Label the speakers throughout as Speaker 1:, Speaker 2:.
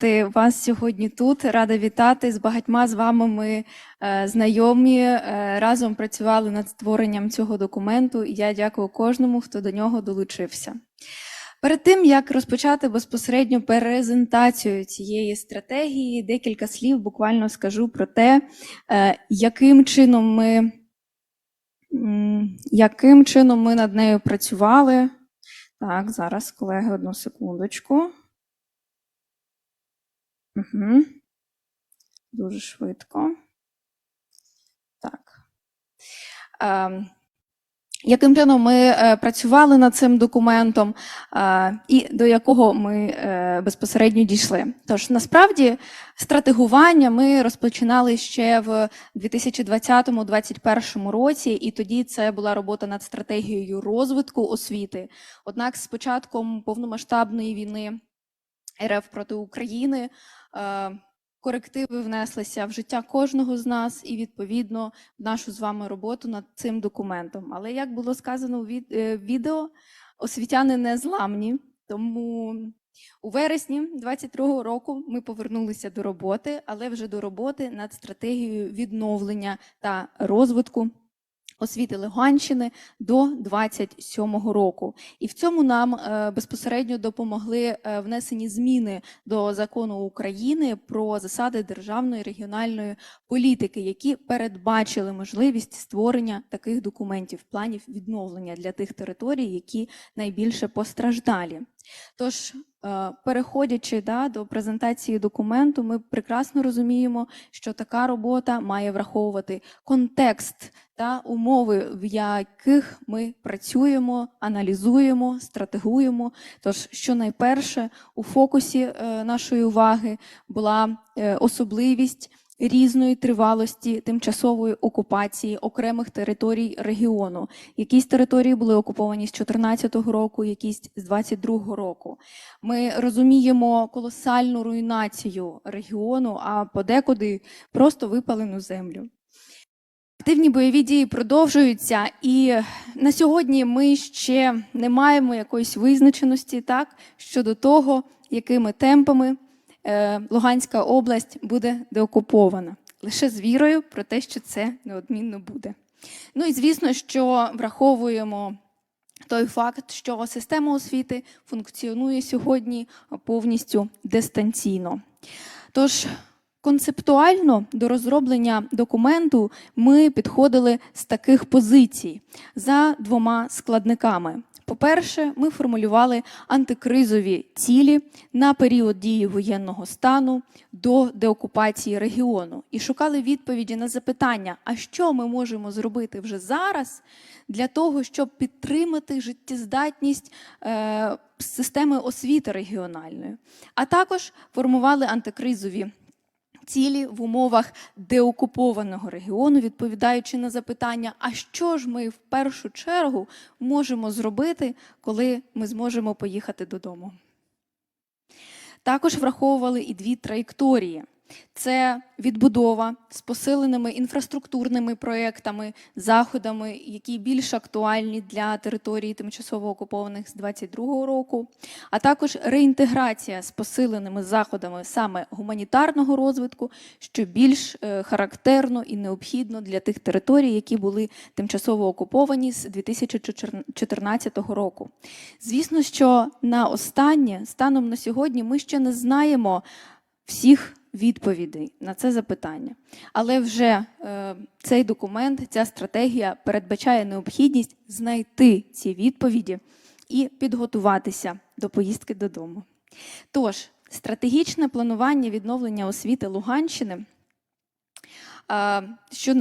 Speaker 1: Ти вас сьогодні тут. Рада вітати з багатьма з вами. Ми е, знайомі е, разом працювали над створенням цього документу. І я дякую кожному, хто до нього долучився. Перед тим як розпочати безпосередньо презентацію цієї стратегії, декілька слів буквально скажу про те, е, яким чином ми, яким чином ми над нею працювали. Так, зараз, колеги, одну секундочку. Угу. Дуже швидко. Так. Ем, яким чином ми е, працювали над цим документом е, і до якого ми е, безпосередньо дійшли? Тож насправді стратегування ми розпочинали ще в 2020-2021 році, і тоді це була робота над стратегією розвитку освіти. Однак, з початком повномасштабної війни РФ проти України е, корективи внеслися в життя кожного з нас і відповідно в нашу з вами роботу над цим документом. Але як було сказано у е, відео, освітяни не зламні, тому у вересні 22-го року ми повернулися до роботи, але вже до роботи над стратегією відновлення та розвитку освіти Луганщини до 27-го року. І в цьому нам е, безпосередньо допомогли е, внесені зміни до закону України про засади державної регіональної політики, які передбачили можливість створення таких документів, планів відновлення для тих територій, які найбільше постраждалі. Тож, переходячи да, до презентації документу, ми прекрасно розуміємо, що така робота має враховувати контекст та умови, в яких ми працюємо, аналізуємо, стратегуємо. Тож, що найперше у фокусі е, нашої уваги була е, особливість різної тривалості тимчасової окупації окремих територій регіону. Якісь території були окуповані з 2014 року, якісь з 2022 року. Ми розуміємо колосальну руйнацію регіону, а подекуди просто випалену землю. Активні бойові дії продовжуються, і на сьогодні ми ще не маємо якоїсь визначеності так, щодо того, якими темпами Луганська область буде деокупована. Лише з вірою про те, що це неодмінно буде. Ну і звісно, що враховуємо той факт, що система освіти функціонує сьогодні повністю дистанційно. Тож концептуально до розроблення документу ми підходили з таких позицій за двома складниками. По-перше, ми формулювали антикризові цілі на період дії воєнного стану до деокупації регіону і шукали відповіді на запитання, а що ми можемо зробити вже зараз для того, щоб підтримати життєздатність е, системи освіти регіональної, а також формували антикризові цілі в умовах деокупованого регіону, відповідаючи на запитання, а що ж ми в першу чергу можемо зробити, коли ми зможемо поїхати додому. Також враховували і дві траєкторії. Це відбудова з посиленими інфраструктурними проєктами, заходами, які більш актуальні для територій тимчасово окупованих з 22-го року, а також реінтеграція з посиленими заходами саме гуманітарного розвитку, що більш е, характерно і необхідно для тих територій, які були тимчасово окуповані з 2014 року. Звісно, що на останнє станом на сьогодні ми ще не знаємо всіх відповідей на це запитання. Але вже е, цей документ, ця стратегія передбачає необхідність знайти ці відповіді і підготуватися до поїздки додому. Тож, стратегічне планування відновлення освіти Луганщини, е, що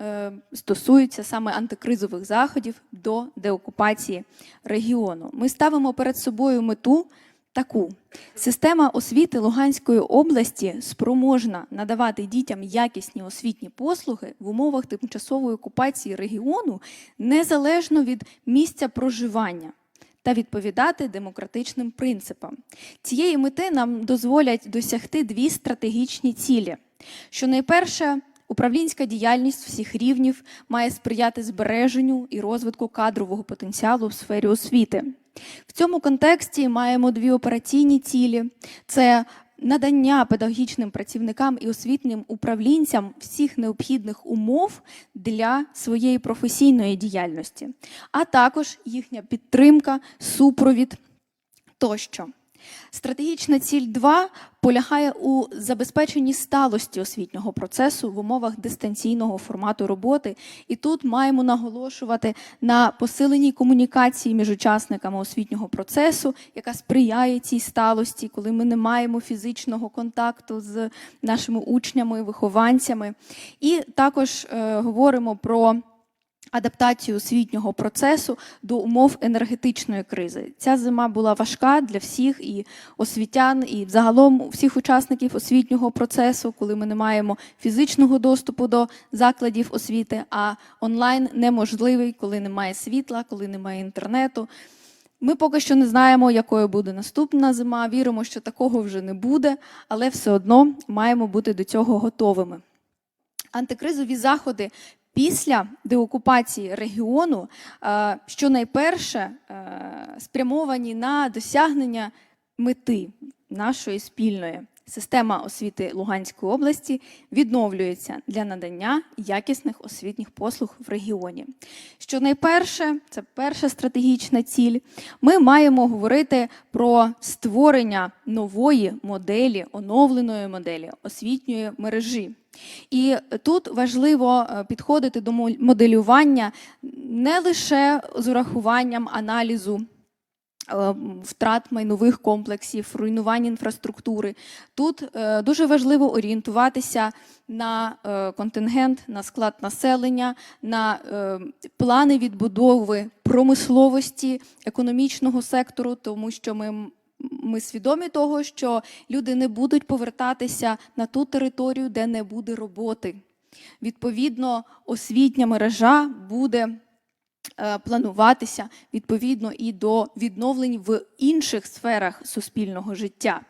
Speaker 1: е, стосується саме антикризових заходів до деокупації регіону. Ми ставимо перед собою мету таку: система освіти Луганської області спроможна надавати дітям якісні освітні послуги в умовах тимчасової окупації регіону незалежно від місця проживання. Та відповідати демократичним принципам. Цієї мети нам дозволять досягти дві стратегічні цілі. Що найперше, управлінська діяльність всіх рівнів має сприяти збереженню і розвитку кадрового потенціалу в сфері освіти. В цьому контексті маємо дві операційні цілі: це надання педагогічним працівникам і освітнім управлінцям всіх необхідних умов для своєї професійної діяльності, а також їхня підтримка, супровід тощо. Стратегічна ціль 2 полягає у забезпеченні сталості освітнього процесу в умовах дистанційного формату роботи. І тут маємо наголошувати на посиленій комунікації між учасниками освітнього процесу, яка сприяє цій сталості, коли ми не маємо фізичного контакту з нашими учнями, вихованцями. І також е, говоримо про адаптацію освітнього процесу до умов енергетичної кризи. Ця зима була важка для всіх і освітян, і загалом всіх учасників освітнього процесу, коли ми не маємо фізичного доступу до закладів освіти, а онлайн неможливий, коли немає світла, коли немає інтернету. Ми поки що не знаємо, якою буде наступна зима. Віримо, що такого вже не буде, але все одно маємо бути до цього готовими. Антикризові заходи після деокупації регіону, що щонайперше е, спрямовані на досягнення мети нашої спільної. Система освіти Луганської області відновлюється для надання якісних освітніх послуг в регіоні. Щонайперше, це перша стратегічна ціль. Ми маємо говорити про створення нової моделі, оновленої моделі освітньої мережі. І тут важливо е, підходити до моделювання не лише з урахуванням аналізу. Е, Втрат майнових комплексів, руйнувань інфраструктури. Тут е, дуже важливо орієнтуватися на е, контингент, на склад населення, на плани відбудови промисловості, економічного сектору, тому що ми ми свідомі того, що люди не будуть повертатися на ту територію, де не буде роботи. Відповідно, освітня мережа буде плануватися відповідно і до відновлень в інших сферах суспільного життя.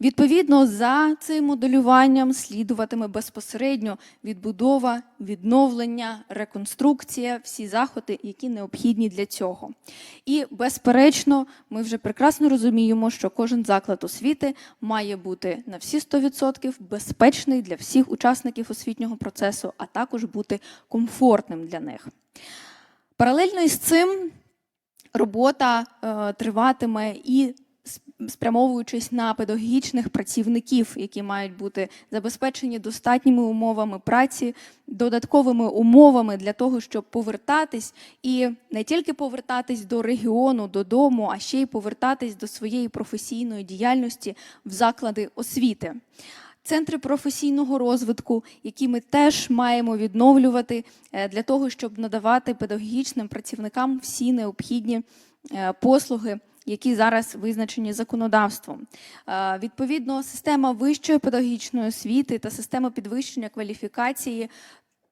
Speaker 1: Відповідно, за цим моделюванням слідуватиме безпосередньо відбудова, відновлення, реконструкція, всі заходи, які необхідні для цього. І, безперечно, ми вже прекрасно розуміємо, що кожен заклад освіти має бути на всі 100% безпечний для всіх учасників освітнього процесу, а також бути комфортним для них. Паралельно із цим робота е, триватиме і спрямовуючись на педагогічних працівників, які мають бути забезпечені достатніми умовами праці, додатковими умовами для того, щоб повертатись і не тільки повертатись до регіону, додому, а ще й повертатись до своєї професійної діяльності в заклади освіти. Центри професійного розвитку, які ми теж маємо відновлювати е, для того, щоб надавати педагогічним працівникам всі необхідні е, послуги, які зараз визначені законодавством. Е, Відповідно, система вищої педагогічної освіти та система підвищення кваліфікації.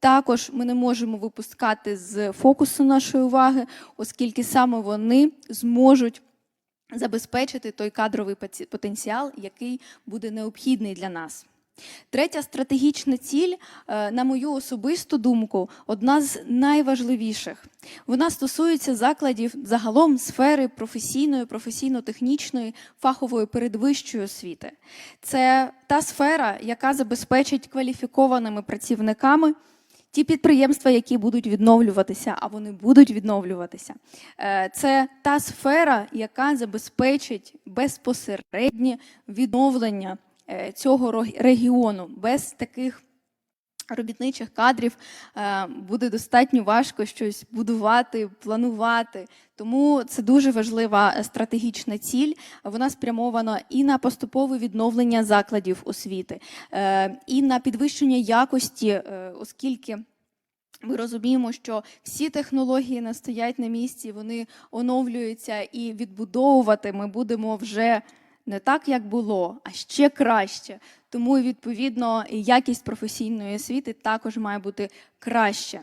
Speaker 1: Також ми не можемо випускати з фокусу нашої уваги, оскільки саме вони зможуть забезпечити той кадровий потенціал, який буде необхідний для нас. Третя стратегічна ціль, е, на мою особисту думку, одна з найважливіших. Вона стосується закладів загалом сфери професійної, професійно-технічної, фахової передвищої освіти. Це та сфера, яка забезпечить кваліфікованими працівниками ті підприємства, які будуть відновлюватися, а вони будуть відновлюватися. Е, Це та сфера, яка забезпечить безпосереднє відновлення е, цього регіону. Без таких робітничих кадрів е, буде достатньо важко щось будувати, планувати. Тому це дуже важлива е, стратегічна ціль. Вона спрямована і на поступове відновлення закладів освіти, е, і на підвищення якості, оскільки. Ми розуміємо, що всі технології не стоять на місці, вони оновлюються і відбудовувати ми будемо вже не так, як було, а ще краще. Тому, відповідно, якість професійної освіти також має бути краще.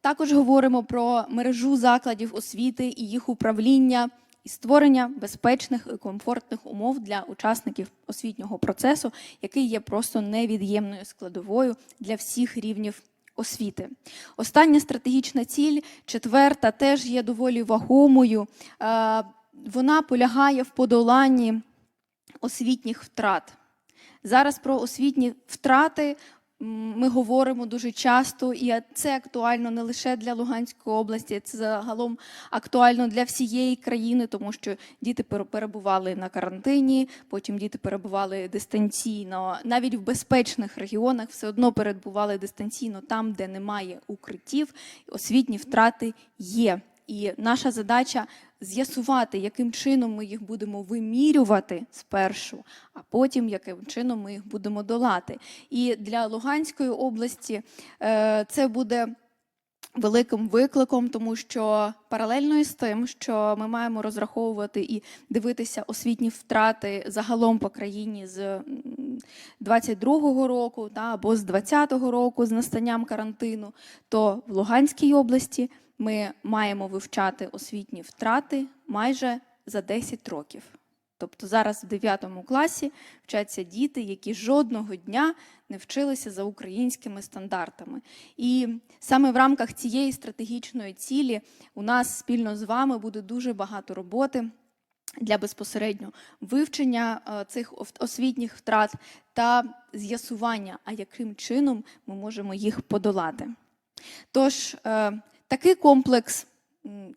Speaker 1: Також говоримо про мережу закладів освіти і їх управління і створення безпечних і комфортних умов для учасників освітнього процесу, який є просто невід'ємною складовою для всіх рівнів освіти. Остання стратегічна ціль, четверта, теж є доволі вагомою. Е, Вона полягає в подоланні освітніх втрат. Зараз про освітні втрати ми говоримо дуже часто, і це актуально не лише для Луганської області, це загалом актуально для всієї країни, тому що діти пер- перебували на карантині, потім діти перебували дистанційно. Навіть в безпечних регіонах все одно перебували дистанційно там, де немає укриттів, освітні втрати є. І наша задача з'ясувати, яким чином ми їх будемо вимірювати спершу, а потім яким чином ми їх будемо долати. І для Луганської області е, це буде великим викликом, тому що паралельно із тим, що ми маємо розраховувати і дивитися освітні втрати загалом по країні з м, 22-го року та, або з 20-го року з настанням карантину, то в Луганській області ми маємо вивчати освітні втрати майже за 10 років. Тобто зараз в 9 класі вчаться діти, які жодного дня не вчилися за українськими стандартами. І саме в рамках цієї стратегічної цілі у нас спільно з вами буде дуже багато роботи для безпосередньо вивчення е, цих освітніх втрат та з'ясування, а яким чином ми можемо їх подолати. Тож, е, такий комплекс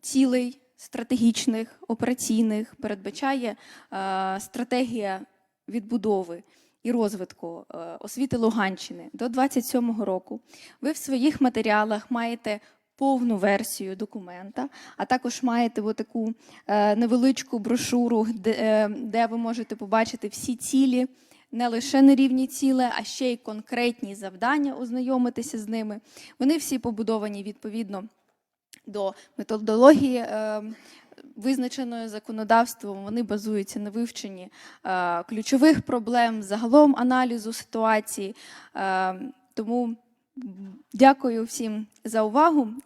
Speaker 1: цілей стратегічних, операційних передбачає е, стратегія відбудови і розвитку е, освіти Луганщини до 27-го року. Ви в своїх матеріалах маєте повну версію документа, а також маєте таку е, невеличку брошуру, де ви можете побачити всі цілі, не лише нерівні ціле, а ще й конкретні завдання, ознайомитися з ними. Вони всі побудовані відповідно до методології. Визначеною Визначеної законодавством, вони базуються на вивченні е, ключових проблем, загалом аналізу ситуації. Е, тому дякую всім за увагу.